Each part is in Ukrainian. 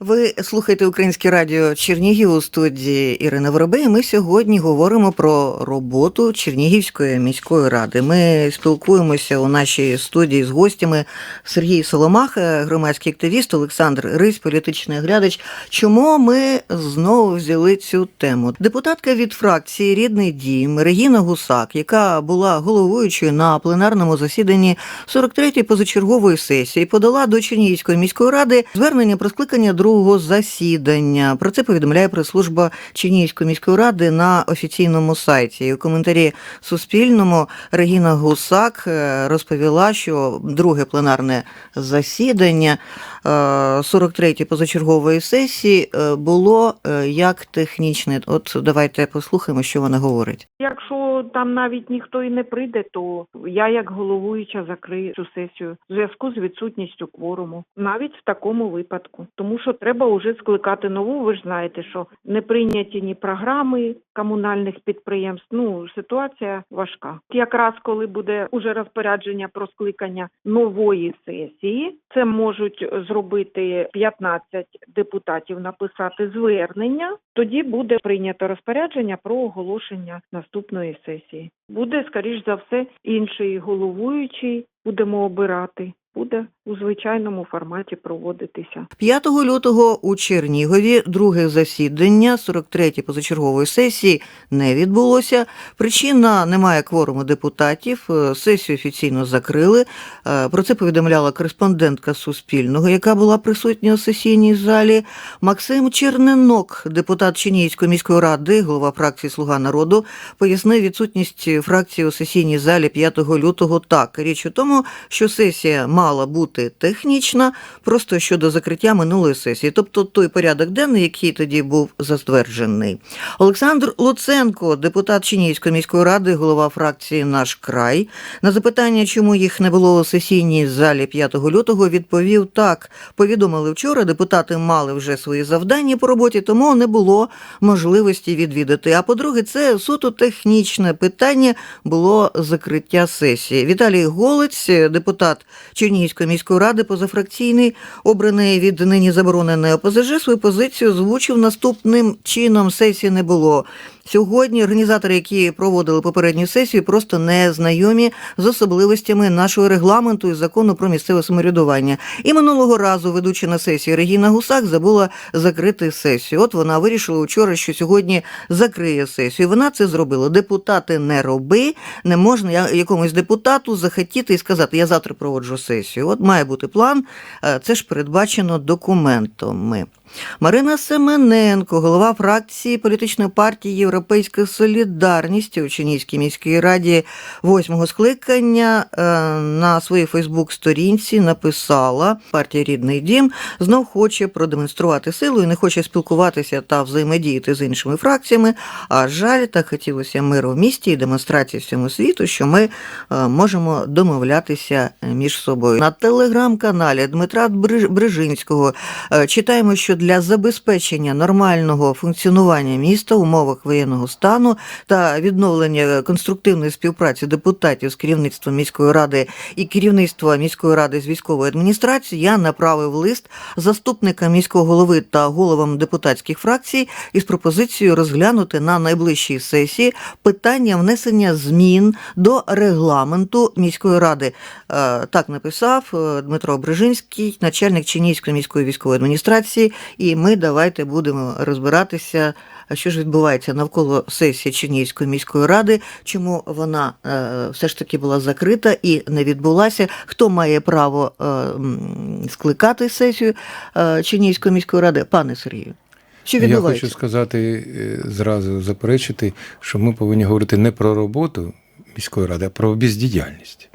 Ви слухаєте Українське радіо Чернігів у студії Ірина Воробей. Ми сьогодні говоримо про роботу Чернігівської міської ради. Ми спілкуємося у нашій студії з гостями Сергій Соломаха, громадський активіст, Олександр Рись, політичний глядач. Чому ми знову взяли цю тему? Депутатка від фракції Рідний дім Регіна Гусак, яка була головуючою на пленарному засіданні 43-ї позачергової сесії, подала до Чернігівської міської ради звернення про скликання другого засідання. Про це повідомляє прес-служба Чинівської міської ради на офіційному сайті. У коментарі Суспільному Регіна Гусак е, розповіла, що друге пленарне засідання 43-ї позачергової сесії е, було е, як технічне. От давайте послухаємо, що вона говорить. Якщо там навіть ніхто і не прийде, то я як головуюча закрию цю сесію в зв'язку з відсутністю кворуму, навіть в такому випадку, тому що треба вже скликати нову. Ви ж знаєте, що не прийняті ні програми комунальних підприємств. Ну ситуація важка. Якраз коли буде уже розпорядження про скликання нової сесії, це можуть зробити 15 депутатів, написати звернення. Тоді буде прийнято розпорядження про оголошення наступної сесії. Буде, скоріш за все, інший головуючий. Будемо обирати. Буде у звичайному форматі проводитися. 5 лютого у Чернігові друге засідання 43-ї позачергової сесії не відбулося. Причина немає кворуму депутатів. Е, Сесію офіційно закрили. Е, Про це повідомляла кореспондентка Суспільного, яка була присутня у сесійній залі. Максим Черненок, депутат Чернігівської міської ради, голова фракції Слуга народу, пояснив відсутність фракції у сесійній залі 5 лютого так. Річ у тому, що сесія мала бути технічна, просто щодо закриття минулої сесії, тобто той порядок денний, який тоді був затверджений. Олександр Луценко, депутат Чернігівської міської ради, голова фракції Наш край, на запитання, чому їх не було у сесійній залі 5 лютого, відповів так. Повідомили вчора, депутати мали вже свої завдання по роботі, тому не було можливості відвідати. А по-друге, це суто технічне питання було закриття сесії. Віталій Голець, депутат Чернігівської міської ради, позафракційний, обраний від нині забороненої ОПЗЖ, свою позицію озвучив наступним чином. Сесії не було. Сьогодні організатори, які проводили попередню сесію, просто не знайомі з особливостями нашого регламенту і закону про місцеве самоврядування. І минулого разу, ведучи на сесії Регіна Гусак, забула закрити сесію. От вона вирішила вчора, що сьогодні закриє сесію. Вона це зробила. Депутати не роби, не можна якомусь депутату захотіти і сказати, я завтра проводжу сесію. От має бути план. Е, Це ж передбачено документами. Марина Семененко, голова фракції політичної партії Європейська Солідарність у Чернігівській міській раді восьмого скликання е, на своїй Фейсбук-сторінці написала партія Рідний дім знов хоче продемонструвати силу і не хоче спілкуватися та взаємодіяти з іншими фракціями. А жаль, так хотілося миру в місті і демонстрації всьому світу, що ми е, можемо домовлятися між собою. На телеграм-каналі Дмитра Брижинського Е, Читаємо, що для забезпечення нормального функціонування міста в умовах воєнного стану та відновлення конструктивної співпраці депутатів з керівництвом міської ради і керівництва міської ради з військової адміністрації я направив лист заступникам міського голови та головам депутатських фракцій із пропозицією розглянути на найближчій сесії питання внесення змін до регламенту міської ради. Е, Так написав е, Дмитро Брижинський, начальник Чернігівської міської військової адміністрації. І ми давайте будемо розбиратися, що ж відбувається навколо сесії Чернігівської міської ради, чому вона е, все ж таки була закрита і не відбулася. Хто має право е, скликати сесію е, Чернігівської міської ради? Пане Сергію. Що Я хочу сказати зразу заперечити, що ми повинні говорити не про роботу міської ради, а про бездіяльність.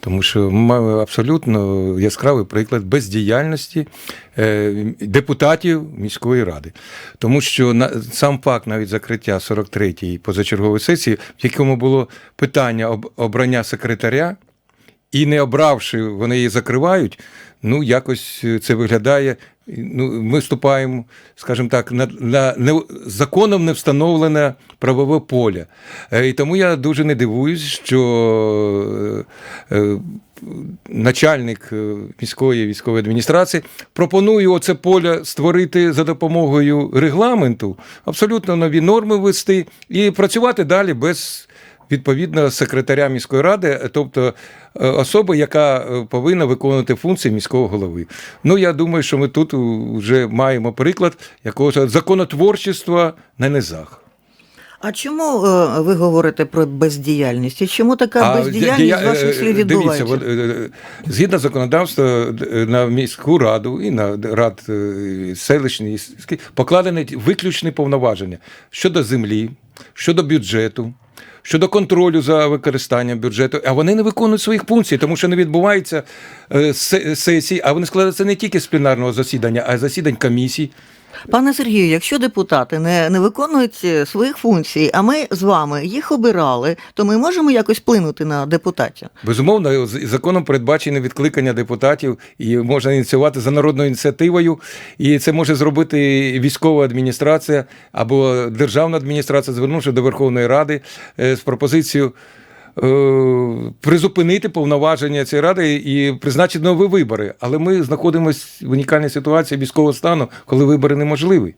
Тому що ми абсолютно яскравий приклад бездіяльності е, депутатів міської ради. Тому що сам факт навіть закриття 43-ї позачергової сесії, в якому було питання об обрання секретаря, і не обравши, вони її закривають. Ну, якось це виглядає. Ну, ми вступаємо, скажімо так, на, на не, законом не встановлене правове поле. Е, І тому я дуже не дивуюсь, що е, е, начальник е, міської військової адміністрації, пропоную оце поле створити за допомогою регламенту, абсолютно нові норми ввести і працювати далі без відповідного секретаря міської ради, тобто е, особи, яка е, повинна виконувати функції міського голови. Ну я думаю, що ми тут вже маємо приклад якогось законотворчества на низах. А чому е, ви говорите про бездіяльність? І чому така А, бездіяльність дія- з ваших слів Дивіться, відбувається? е, згідно законодавства на міську раду і на рад селищний і сільський покладені виключні повноваження щодо землі, щодо бюджету. Щодо контролю за використанням бюджету, а вони не виконують своїх функцій, тому що не відбуваються е, сесії, а вони складаються не тільки з пленарного засідання, а й засідань комісій. Пане Сергію, якщо депутати не, не виконують е, своїх функцій, а ми з вами їх обирали, то ми можемо якось вплинути на депутатів. Безумовно, законом передбачено відкликання депутатів і можна ініціювати за народною ініціативою. І це може зробити військова адміністрація або державна адміністрація, звернувши до Верховної Ради е, з пропозицією. Е, Призупинити повноваження цієї ради і призначити нові вибори. Але ми знаходимося в унікальній ситуації військового стану, коли вибори неможливі.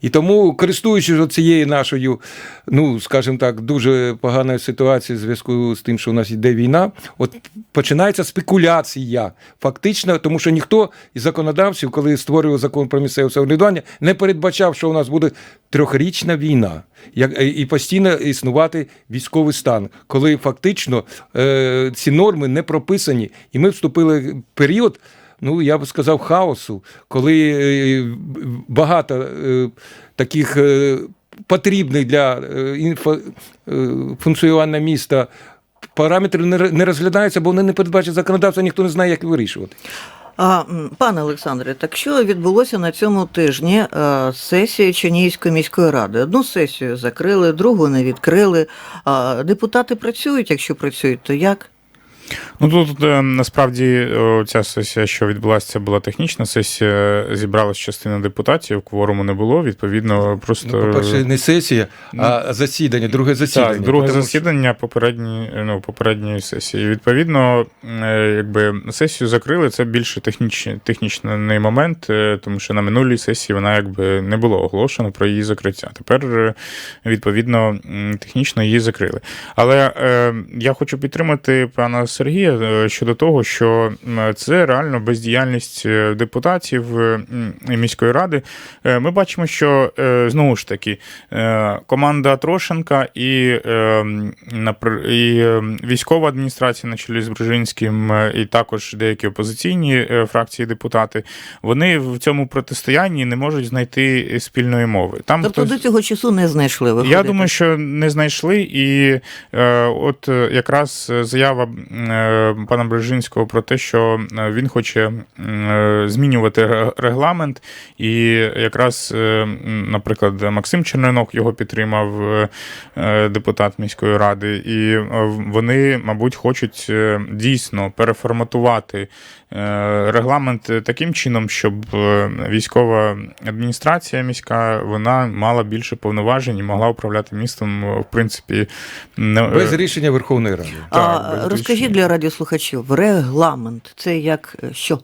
І тому, користуючись цією нашою, ну скажімо так, дуже поганою ситуацією в зв'язку з тим, що у нас йде війна, от починається спекуляція. Фактично, тому що ніхто із законодавців, коли створював закон про місцеве самоврядування, не передбачав, що у нас буде трьохрічна війна, як е, і постійно існувати військовий стан, коли фактично е, ці норми не прописані, і ми вступили в період ну я б сказав, хаосу, коли е, багато е, таких е, потрібних для е, е, функціонування міста. Параметри не розглядаються, бо вони не передбачать законодавство, ніхто не знає, як вирішувати. А, пане Олександре, так що відбулося на цьому тижні е, сесія Чернігівської міської ради? Одну сесію закрили, другу не відкрили. А депутати працюють, якщо працюють, то як? Ну тут е, насправді ця сесія, що відбулася, це була технічна сесія. Зібралась частина депутатів, кворуму не було. Відповідно, просто Ну, по-перше, не сесія, а засідання, друге засідання. Так, друге Тому засідання попередньої, ну, попередньої сесії. Відповідно, е, якби сесію закрили, це більше технічний, технічний момент, е, тому що на минулій сесії вона якби не було оголошено про її закриття. Тепер, відповідно, технічно її закрили. Але е, я хочу підтримати пана Сергія е, щодо того, що це реально бездіяльність е, депутатів е, міської ради. Ми бачимо, що знову ж таки команда Трошенка і, і військова адміністрація на чолі з Брижинським, е, і також деякі опозиційні фракції депутати, вони в цьому протистоянні не можуть знайти спільної мови. Там Тобто хтось... до цього часу не знайшли. Я думаю, що не знайшли, і от якраз заява пана Брежинського про те, що е, він хоче е, змінювати регламент, і якраз, е, наприклад, Максим Черненок його підтримав, е, е, депутат міської ради, і е, вони, мабуть, хочуть е, дійсно переформатувати е, регламент таким чином, щоб е, військова адміністрація міська вона мала більше повноважень і могла управляти містом, е, в принципі, не- Без рішення Верховної Ради. А так, розкажіть рішення. для радіослухачів, регламент це як е, що?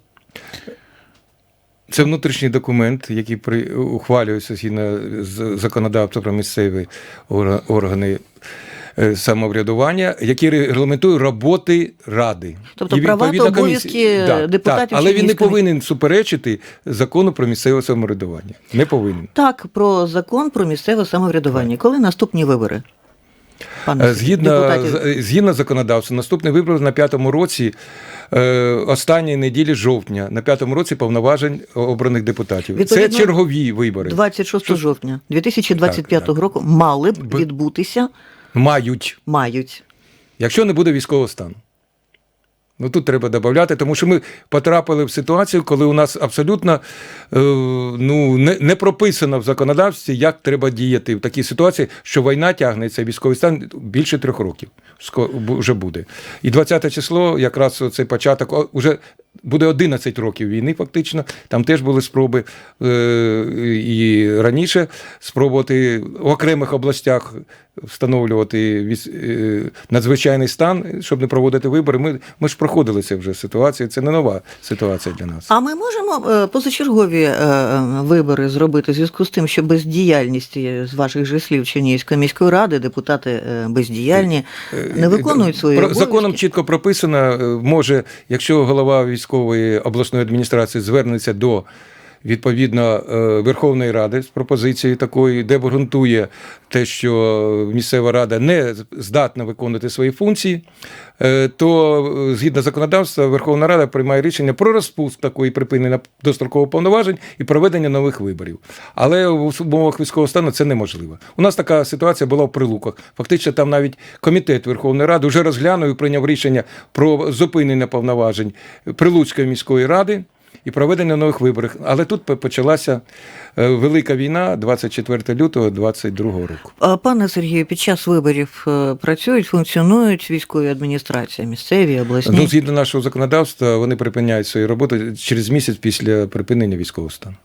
Це внутрішній документ, який при ухвалюється згідно з законодавством про місцеві органи е, самоврядування, який регламентує роботи ради. Тобто І права та обов'язки комісія- депутатів Так, але він не повинен суперечити закону про місцеве самоврядування. Не повинен. Так, про закон про місцеве самоврядування. Коли наступні вибори? Пане Е, Згідно, депутатів? згідно законодавства, наступний вибор на п'ятому році, е, останньої неділі жовтня, на п'ятому році повноважень обраних депутатів. Відповідно, Це чергові вибори. 26 Що- жовтня 2025 Так, року мали б відбутися, Мають. мають. якщо не буде військового стану. Ну тут треба додати, тому що ми потрапили в ситуацію, коли у нас абсолютно е, ну, не, не прописано в законодавстві, як треба діяти в такій ситуації, що війна тягнеться, військовий стан більше трьох років вже буде. І 20 число, якраз цей початок, уже буде 11 років війни, фактично. Там теж були спроби е, і раніше спробувати в окремих областях встановлювати е, надзвичайний стан, щоб не проводити вибори. Ми, ми ж проходили це вже ситуацію. Це не нова ситуація для нас. А ми можемо е, позачергові вибори зробити в зв'язку з тим, що бездіяльність з ваших же слів Чернігівської міської ради, депутати бездіяльні, не виконують свої законом чітко прописано, може, якщо голова військової обласної адміністрації звернеться до відповідно е, Верховної Ради з пропозицією такої, де обґрунтує те, що місцева рада не здатна виконувати свої функції, е, то е, згідно законодавства Верховна Рада приймає рішення про розпуск такої припинення дострокового повноважень і проведення нових виборів. Але в умовах військового стану це неможливо. У нас така ситуація була в Прилуках. Фактично, там навіть комітет Верховної Ради вже розглянув і прийняв рішення про зупинення повноважень Прилуцької міської ради. І проведення нових виборів. Але тут почалася е, велика війна 24 лютого 22 року. А, Пане Сергію, під час виборів е, працюють, функціонують військові адміністрації, місцеві, обласні. Ну, згідно нашого законодавства, вони припиняють свою роботу через місяць після припинення військового стану.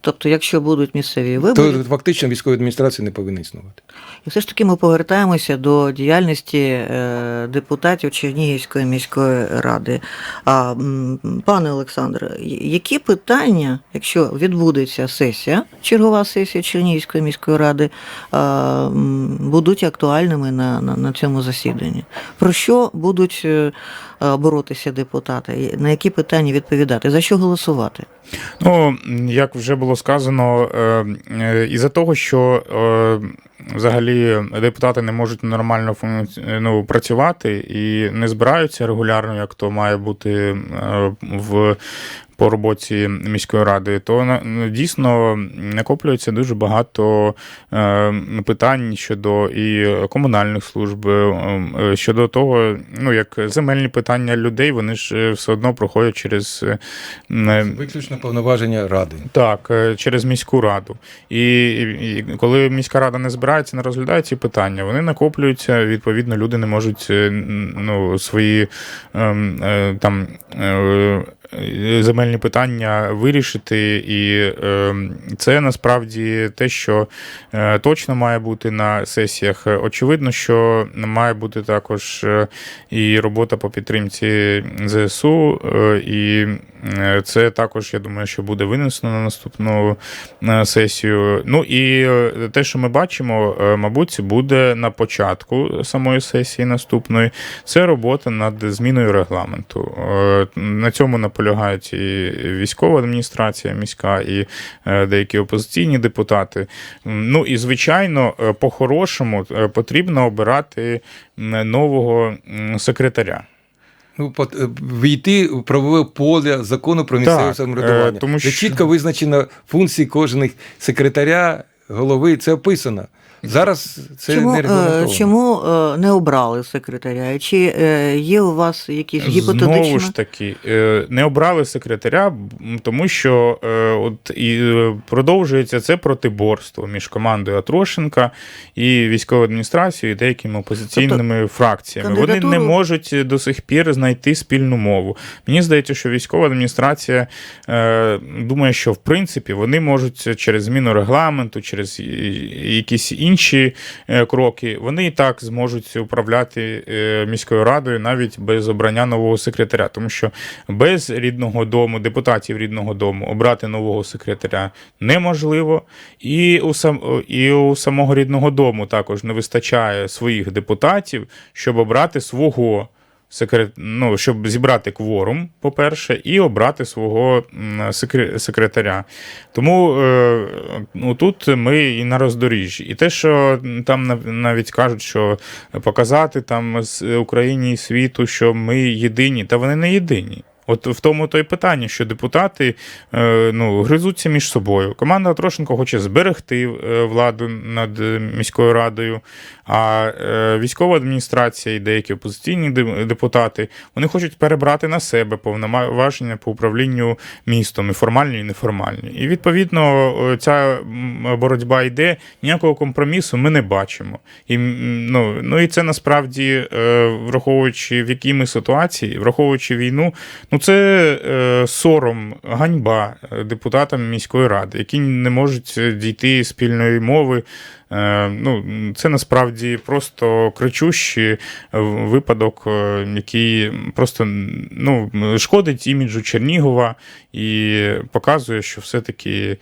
Тобто, якщо будуть місцеві вибори, То фактично військові адміністрації не повинні існувати. І все ж таки ми повертаємося до діяльності е, депутатів Чернігівської міської ради. А, пане Олександре, які питання, якщо відбудеться сесія, чергова сесія Чернігівської міської ради, а, будуть актуальними на, на, на цьому засіданні? Про що будуть е, боротися депутати? На які питання відповідати? За що голосувати? Ну, як вже було сказано, е, е, із-за того, що е, взагалі депутати не можуть нормально ну, працювати і не збираються регулярно, як то має бути в. По роботі міської ради, то ну, дійсно накоплюється дуже багато е, питань щодо і комунальних служб, е, е, щодо того, ну як земельні питання людей, вони ж все одно проходять через Виключно повноваження ради. так, через міську раду. І, і коли міська рада не збирається, не розглядає ці питання, вони накоплюються. Відповідно, люди не можуть ну, свої ем, там. Е, Земельні питання вирішити, і е, це насправді те, що е, точно має бути на сесіях. Очевидно, що має бути також е, і робота по підтримці ЗСУ, і це також, я думаю, що буде винесено на наступну сесію. Ну і те, що ми бачимо, мабуть, буде на початку самої сесії наступної. Це робота над зміною регламенту. На цьому наполягають і військова адміністрація міська, і е, деякі опозиційні депутати. Ну і звичайно, е, по-хорошому е, потрібно обирати нового секретаря. Ну, війти в правове поле закону про місцеве Так, самоврядування. тому що- чітко визначено функції кожних секретаря, голови, це описано. Зараз це чому, не е, регламентовано. чому е, не обрали секретаря? Чи е, є у вас якісь гіпотетичні? Знову ж таки, е, не обрали секретаря, тому що е, от і е, продовжується це протиборство між командою Атрошенка і військовою адміністрацією, і деякими опозиційними фракціями. Вони не можуть до сих пір знайти спільну мову. Мені здається, що військова адміністрація е, думає, що в принципі вони можуть через зміну регламенту, через якісь інші е, кроки, вони і так зможуть управляти е, міською радою навіть без обрання нового секретаря, тому що без рідного дому, депутатів рідного дому обрати нового секретаря неможливо, і у сам і у самого рідного дому також не вистачає своїх депутатів, щоб обрати свого. Секрет... Ну, щоб зібрати кворум, по-перше, і обрати свого секре- секретаря. Тому е, ну, тут ми і на роздоріжжі. І те, що там нав- навіть кажуть, що показати там з Україні і світу, що ми єдині, та вони не єдині. От в тому то й питання, що депутати е, ну, гризуться між собою. Команда Трошенко хоче зберегти е, владу над міською радою, а е, військова адміністрація і деякі опозиційні депутати вони хочуть перебрати на себе повноваження по управлінню містом, і формальні, і неформальні. І відповідно ця боротьба йде. Ніякого компромісу ми не бачимо. І, ну, ну і це насправді, е, враховуючи в якій ми ситуації, враховуючи війну, ну це е, сором, ганьба депутатам міської ради, які не можуть дійти спільної мови. Е, ну, це насправді просто кричущий е, випадок, е, який просто ну, шкодить іміджу Чернігова і показує, що все-таки,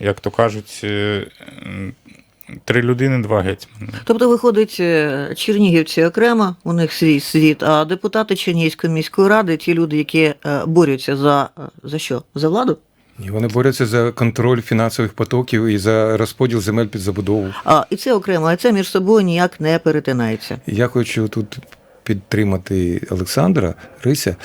як то кажуть, три людини, два гетьмани. Тобто, виходить, чернігівці окремо, у них свій світ, а депутати Чернігівської міської ради, ті люди, які борються за, за що? За владу? І вони борються за контроль фінансових потоків і за розподіл земель під забудову. А, і це окремо, а це між собою ніяк не перетинається. Я хочу тут підтримати Олександра Рися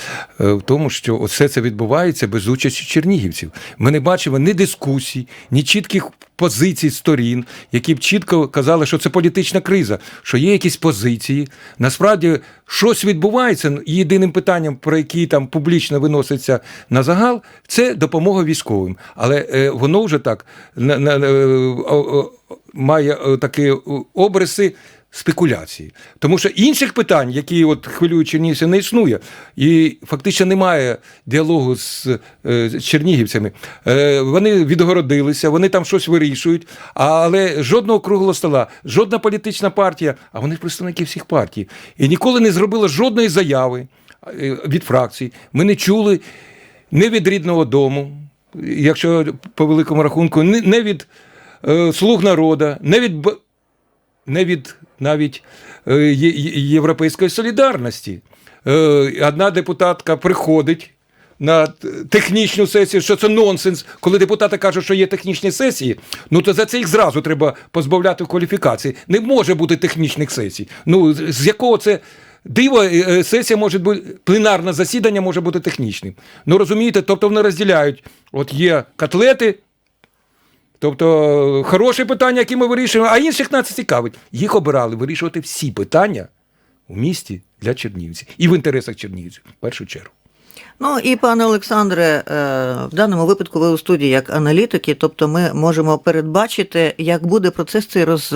е, в тому, що все це відбувається без участі чернігівців. Ми не бачимо ні дискусій, ні чітких позицій сторін, які б чітко казали, що це політична криза, що є якісь позиції. Насправді щось відбувається. Єдиним питанням, про які там публічно виноситься на загал, це допомога військовим. Але е, воно вже так на, е, має такі обриси спекуляції. Тому що інших питань, які от хвилюють чернігівців, не існує. І фактично немає діалогу з, е, з чернігівцями. Е, Вони відгородилися, вони там щось вирішують, але жодного круглого стола, жодна політична партія, а вони представники всіх партій. І ніколи не зробила жодної заяви е, від фракцій. Ми не чули не від рідного дому, якщо по великому рахунку, не від слуг народу, не від не від навіть е, Європейської солідарності. Е, Одна депутатка приходить на технічну сесію, що це нонсенс. Коли депутати кажуть, що є технічні сесії, ну то за це їх зразу треба позбавляти кваліфікації. Не може бути технічних сесій. Ну з якого це. Диво, е, сесія може бути, пленарне засідання може бути технічним. Ну розумієте, тобто вони розділяють. От є котлети, Тобто хороше питання, які ми вирішуємо, а інших нас цікавить. Їх обирали вирішувати всі питання у місті для чернігівців і в інтересах чернігівців, в першу чергу. Ну і пане Олександре, е, в даному випадку ви у студії як аналітики, тобто ми можемо передбачити, як буде процес цей роз,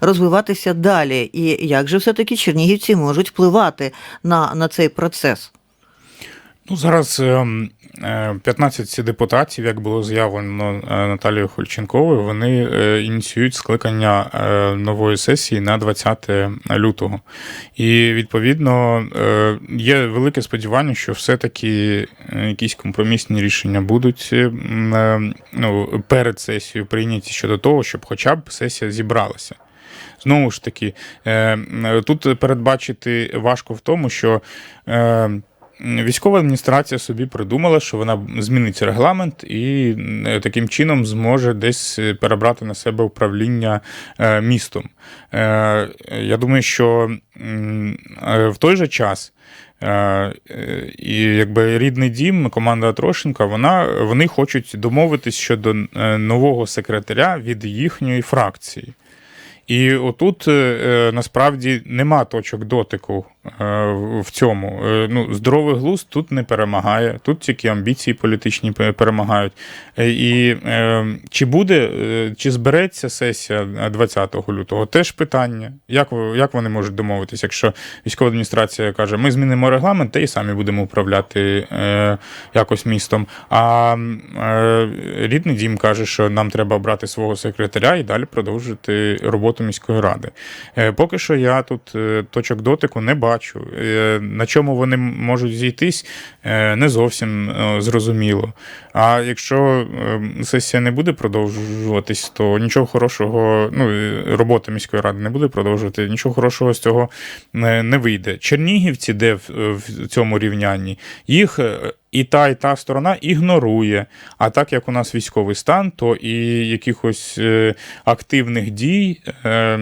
розвиватися далі, і як же все-таки чернігівці можуть впливати на, на цей процес. Ну, зараз ем, 15 депутатів, як було заявлено е, Наталією Хольченковою, вони е, ініціюють скликання е, нової сесії на 20 лютого. І відповідно е, є велике сподівання, що все-таки е, якісь компромісні рішення будуть е, е, ну, перед сесією прийняті щодо того, щоб хоча б сесія зібралася. Знову ж таки, е, е, тут передбачити важко в тому, що е, військова адміністрація собі придумала, що вона змінить регламент і е, таким чином зможе десь перебрати на себе управління е, містом. Е, Я думаю, що е, в той же час. е, е, І якби рідний дім, команда Трошенка, вона, вони хочуть домовитись щодо е, нового секретаря від їхньої фракції. І отут е, е, насправді нема точок дотику е, в в цьому. Е, Ну, здоровий глузд тут не перемагає, тут тільки амбіції політичні перемагають. Е, І е, чи буде, е, чи збереться сесія 20 лютого, теж питання. Як, як вони можуть домовитися, якщо військова адміністрація каже, ми змінимо регламент, та й самі будемо управляти е, якось містом. А е, рідний дім каже, що нам треба обрати свого секретаря і далі продовжити роботу міської ради. Е, Поки що я тут е, точок дотику не бачу. Е, На чому вони можуть зійтись, е, не зовсім е, зрозуміло. А якщо е, сесія не буде продовжуватись, то нічого хорошого, ну робота міської ради не буде продовжувати, нічого хорошого з цього не, вийде. Чернігівці, де в цьому рівнянні, їх. І та, і та сторона ігнорує. А так як у нас військовий стан, то і якихось е, активних дій е,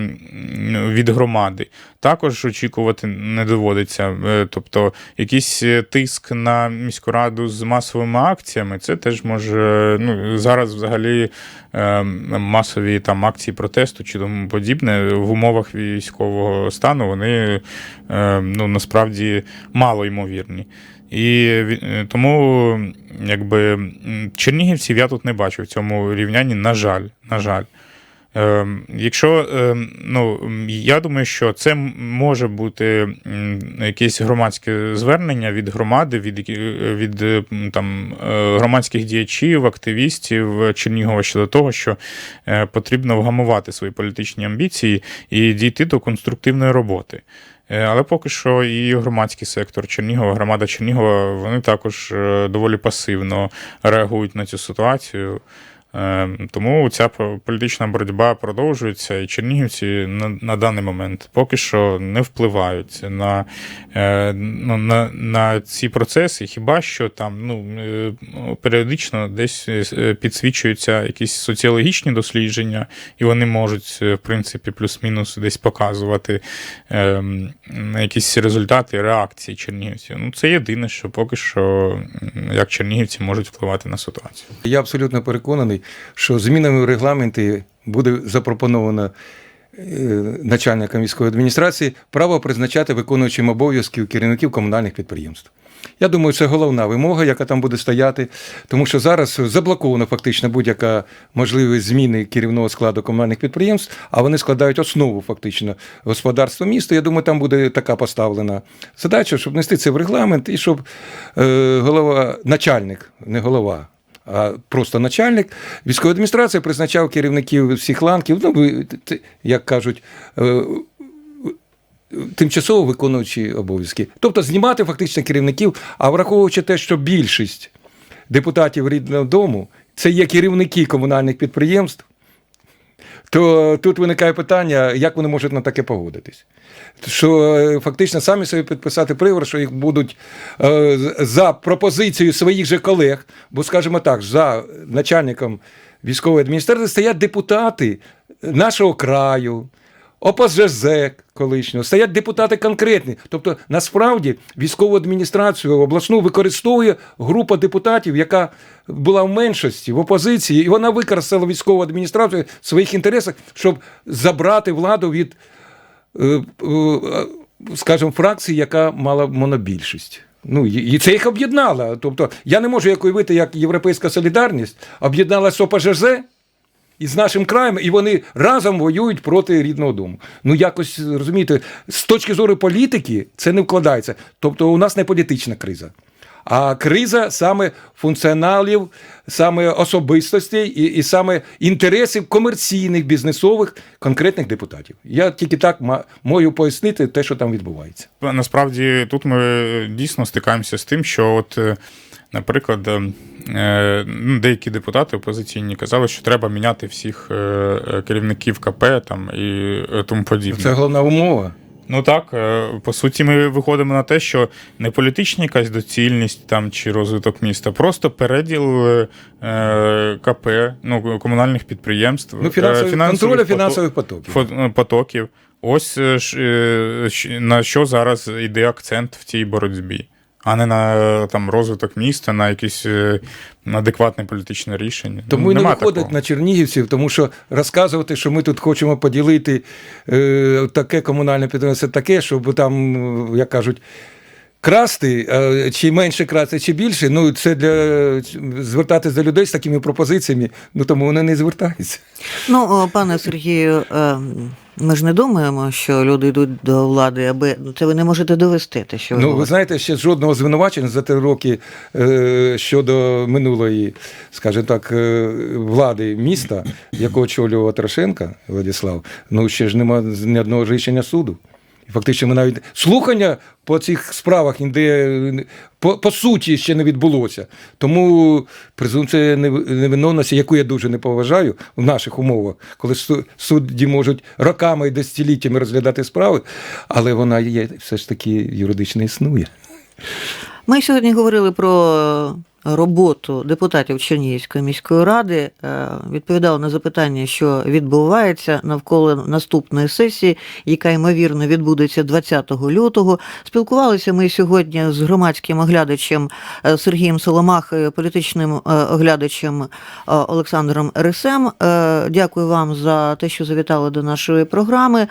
від громади також очікувати не доводиться. Е, Тобто, якийсь тиск на міську раду з масовими акціями, це теж може ну, зараз взагалі масові там акції протесту чи тому подібне в умовах військового стану вони е, ну, насправді мало ймовірні. І е, тому, якби чернігівців я тут не бачу в цьому рівнянні, на жаль, на жаль. Е, Якщо е, ну я думаю, що це може бути якесь громадське звернення від громади, від від е, там е, громадських діячів, активістів Чернігова щодо того, що е, потрібно вгамувати свої політичні амбіції і дійти до конструктивної роботи. Е, Але поки що і громадський сектор Чернігова, громада Чернігова, вони також е, доволі пасивно реагують на цю ситуацію. Е, Тому ця політична боротьба продовжується, і чернігівці на, на даний момент поки що не впливають на, е, ну, на, на ці процеси. Хіба що там ну, е, періодично десь підсвічуються якісь соціологічні дослідження, і вони можуть, в принципі, плюс-мінус десь показувати якісь результати реакції чернігівців. Ну, це єдине, що поки що як чернігівці можуть впливати на ситуацію. Я абсолютно переконаний, що змінами в регламенті буде запропоновано е, начальникам військової адміністрації право призначати виконуючим обов'язків керівників комунальних підприємств. Я думаю, це головна вимога, яка там буде стояти, тому що зараз заблоковано фактично будь-яка можливість зміни керівного складу комунальних підприємств, а вони складають основу фактично господарства міста. Я думаю, там буде така поставлена задача, щоб внести це в регламент і щоб е, голова, начальник, не голова, а просто начальник військової адміністрації призначав керівників всіх ланків, ну, як кажуть, е, тимчасово виконуючі обов'язки. Тобто знімати фактично керівників, а враховуючи те, що більшість депутатів рідного дому це є керівники комунальних підприємств, то тут виникає питання, як вони можуть на таке погодитись. Що е, фактично самі собі підписати приговор, що їх будуть е, за пропозицією своїх же колег, бо, скажімо так, за начальником військової адміністрації стоять депутати нашого краю, ОПЗЖ колишнього, стоять депутати конкретні. Тобто, насправді, військову адміністрацію обласну використовує група депутатів, яка була в меншості, в опозиції, і вона використала військову адміністрацію в своїх інтересах, щоб забрати владу від, е, е, скажімо, фракції, яка мала монобільшість. Ну, і це їх об'єднало. Тобто, я не можу як уявити, як Європейська солідарність об'єднала ОПЖЗ, і з нашим краєм, і вони разом воюють проти рідного дому. Ну якось розумієте, з точки зору політики це не вкладається. Тобто, у нас не політична криза. А криза саме функціоналів, саме особистостей і, і саме інтересів комерційних, бізнесових конкретних депутатів. Я тільки так можу пояснити те, що там відбувається. Насправді тут ми дійсно стикаємося з тим, що от. Е, Наприклад, е, ну, деякі депутати опозиційні казали, що треба міняти всіх е, е, керівників КП там і е, тому подібне. Це головна умова. Ну так, е, по суті, ми виходимо на те, що не політична якась доцільність там чи розвиток міста, просто переділ е, КП, ну, комунальних підприємств, Ну, фінансові, е, фінансових контроля пото- фінансових потоків. е, потоків. Ось е, е, на що зараз йде акцент в цій боротьбі, а не на там розвиток міста, на якісь е, адекватне політичне рішення. Тому і не виходить такого. на чернігівців, тому що розказувати, що ми тут хочемо поділити е, таке комунальне підприємство, таке, щоб там, як кажуть, красти, е, чи менше красти, чи більше. Ну, це для звертатись до людей з такими пропозиціями, ну тому вони не звертаються. Ну, пане Сергію, е, ми ж не думаємо, що люди йдуть до влади, аби ну, це ви не можете довести. Те, що ви Ну, ви говорите. знаєте, ще жодного звинувачення за три роки е, щодо минулої, скажімо так, е, влади міста, якого очолював Трошенка Владислав, ну ще ж немає ні одного рішення суду. І фактично ми навіть слухання по цих справах ніде по, по суті ще не відбулося. Тому презумпція нев- невиновності, яку я дуже не поважаю в наших умовах, коли судді можуть роками і десятиліттями розглядати справи, але вона є все ж таки юридично існує. Ми сьогодні говорили про роботу депутатів Чернігівської міської ради, е, відповідали на запитання, що відбувається навколо наступної сесії, яка ймовірно відбудеться 20 лютого. Спілкувалися ми сьогодні з громадським оглядачем е, Сергієм Соломахою, політичним е, оглядачем е, Олександром Рисем. Е, Дякую вам за те, що завітали до нашої програми.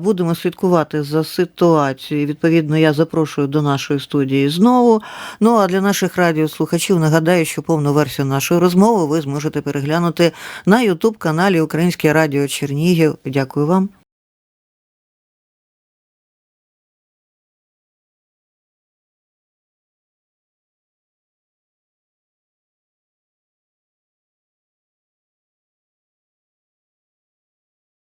Будемо слідкувати за ситуацією. Відповідно, я запрошую до нашої студії знову. Ну а для наших радіослухачів слухачів нагадаю, що повну версію нашої розмови ви зможете переглянути на Ютуб каналі Українське Радіо Чернігів. Дякую вам.